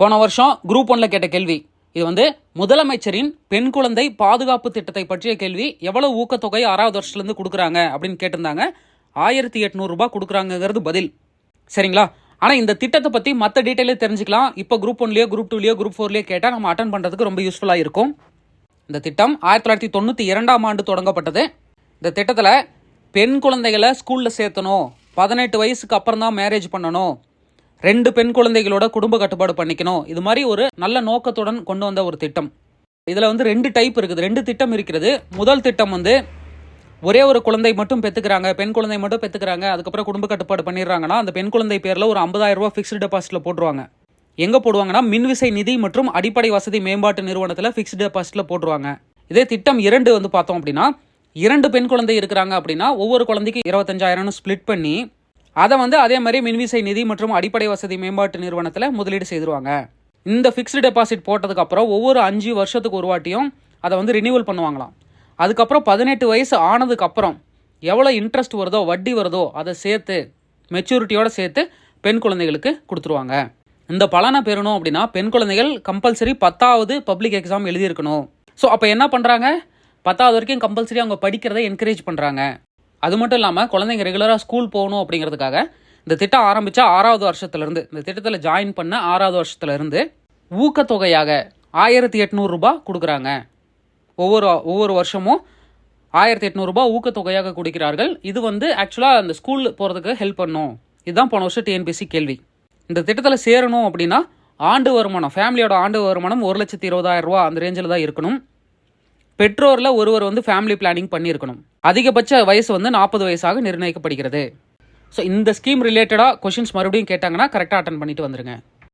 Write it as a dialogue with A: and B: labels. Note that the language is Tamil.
A: போன வருஷம் குரூப் ஒன்ல கேட்ட கேள்வி இது வந்து முதலமைச்சரின் பெண் குழந்தை பாதுகாப்பு திட்டத்தை பற்றிய கேள்வி எவ்வளவு ஊக்கத்தொகை ஆறாவது வருஷத்துலேருந்து கொடுக்குறாங்க அப்படின்னு கேட்டிருந்தாங்க. ஆயிரத்தி எட்நூறுபா கொடுக்குறாங்கங்கிறது பதில். சரிங்களா? ஆனால் இந்த திட்டத்தை பற்றி மற்ற டீட்டெயிலே தெரிஞ்சுக்கலாம். இப்போ குரூப் ஒன்லேயோ குரூப் டூலேயோ குரூப் ஃபோர்லேயோ கேட்டால் நம்ம அட்டன் பண்ணுறதுக்கு ரொம்ப யூஸ்ஃபுல்லாக இருக்கும். இந்த திட்டம் ஆயிரத்தி தொள்ளாயிரத்தி தொண்ணூற்றி இரண்டாம் ஆண்டு தொடங்கப்பட்டது. இந்த திட்டத்தில் பெண் குழந்தைகளை ஸ்கூலில் சேர்த்தணும். பதினெட்டு வயசுக்கு அப்புறம் தான் மேரேஜ் பண்ணணும். ரெண்டு பெண் குழந்தைகளோட குடும்ப கட்டுப்பாடு பண்ணிக்கணும். இது மாதிரி ஒரு நல்ல நோக்கத்துடன் கொண்டு வந்த ஒரு திட்டம். இதில் வந்து ரெண்டு டைப் இருக்குது. ரெண்டு திட்டம் இருக்கிறது. முதல் திட்டம் வந்து ஒரே ஒரு குழந்தை மட்டும் பெற்றுக்கிறாங்க பெண் குழந்தை மட்டும் பெற்றுக்கிறாங்க அதுக்கப்புறம் குடும்ப கட்டுப்பாடு பண்ணிடுறாங்கன்னா அந்த பெண் குழந்தை பேரில் ஒரு ஐம்பதாயிரம் ரூபா ஃபிக்ஸ்டு டெபாசிட்டில் போட்டுருவாங்க. எங்கே போடுவாங்கன்னா மின்விசை நிதி மற்றும் அடிப்படை வசதி மேம்பாட்டு நிறுவனத்தில் ஃபிக்ஸ்டு டெபாசிட்டில் போட்டுருவாங்க. இதே திட்டம் இரண்டு வந்து பார்த்தோம் அப்படின்னா இரண்டு பெண் குழந்தை இருக்கிறாங்க அப்படின்னா ஒவ்வொரு குழந்தைக்கு இருபத்தஞ்சாயிரம்னு ஸ்ப்ளிட் பண்ணி அதை வந்து அதே மாதிரி மின்விசை நிதி மற்றும் அடிப்படை வசதி மேம்பாட்டு நிறுவனத்தில் முதலீடு செய்திருவாங்க. இந்த ஃபிக்ஸ்டு டெபாசிட் போட்டதுக்கு அப்புறம் ஒவ்வொரு அஞ்சு வருஷத்துக்கு ஒரு வாட்டியும் அதை வந்து ரினியூவல் பண்ணுவாங்களாம். அதுக்கப்புறம் பதினெட்டு வயசு ஆனதுக்கு அப்புறம் எவ்வளோ இன்ட்ரெஸ்ட் வருதோ வட்டி வருதோ அதை சேர்த்து மெச்சூரிட்டியோட சேர்த்து பெண் குழந்தைகளுக்கு கொடுத்துருவாங்க. இந்த பலனை பெறணும் அப்படின்னா பெண் குழந்தைகள் கம்பல்சரி பத்தாவது பப்ளிக் எக்ஸாம் எழுதியிருக்கணும். ஸோ அப்போ என்ன பண்ணுறாங்க பத்தாவது வரைக்கும் கம்பல்சரி அவங்க படிக்கிறதை என்கரேஜ் பண்ணுறாங்க அது மட்டும் இல்லாமல் குழந்தைங்க ரெகுலராக ஸ்கூல் போகணும் அப்படிங்கிறதுக்காக இந்த திட்டம் ஆரம்பித்தா ஆறாவது வருஷத்துலேருந்து இந்த திட்டத்தில் ஜாயின் பண்ண ஆறாவது வருஷத்துலேருந்து ஊக்கத்தொகையாக ஆயிரத்தி எட்நூறுரூபா கொடுக்குறாங்க. ஒவ்வொரு ஒவ்வொரு வருஷமும் ஆயிரத்தி எட்நூறுபா ஊக்கத்தொகையாக கொடுக்கிறார்கள். இது வந்து ஆக்சுவலாக அந்த ஸ்கூல் போகிறதுக்கு ஹெல்ப் பண்ணும். இதுதான் போன வருஷம் டிஎன்பிசி கேள்வி. இந்த திட்டத்தில் சேரணும் அப்படின்னா ஆண்டு வருமானம் ஃபேமிலியோட ஆண்டு வருமானம் ஒரு லட்சத்தி இருபதாயிரம் ரூபா அந்த ரேஞ்சில் தான் இருக்கணும். பெற்றோரில் ஒருவர் வந்து ஃபேமிலி பிளானிங் பண்ணியிருக்கணும். அதிகபட்ச வயசு வந்து நாற்பது வயசாக நிர்ணயிக்கப்படுகிறது. ஸோ இந்த ஸ்கீம் ரிலேட்டடாக கொஷின்ஸ் மறுபடியும் கேட்டாங்கன்னா கரெக்டாக அட்டன் பண்ணிட்டு வந்துருங்க.